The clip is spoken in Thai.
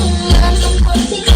งานของคนที่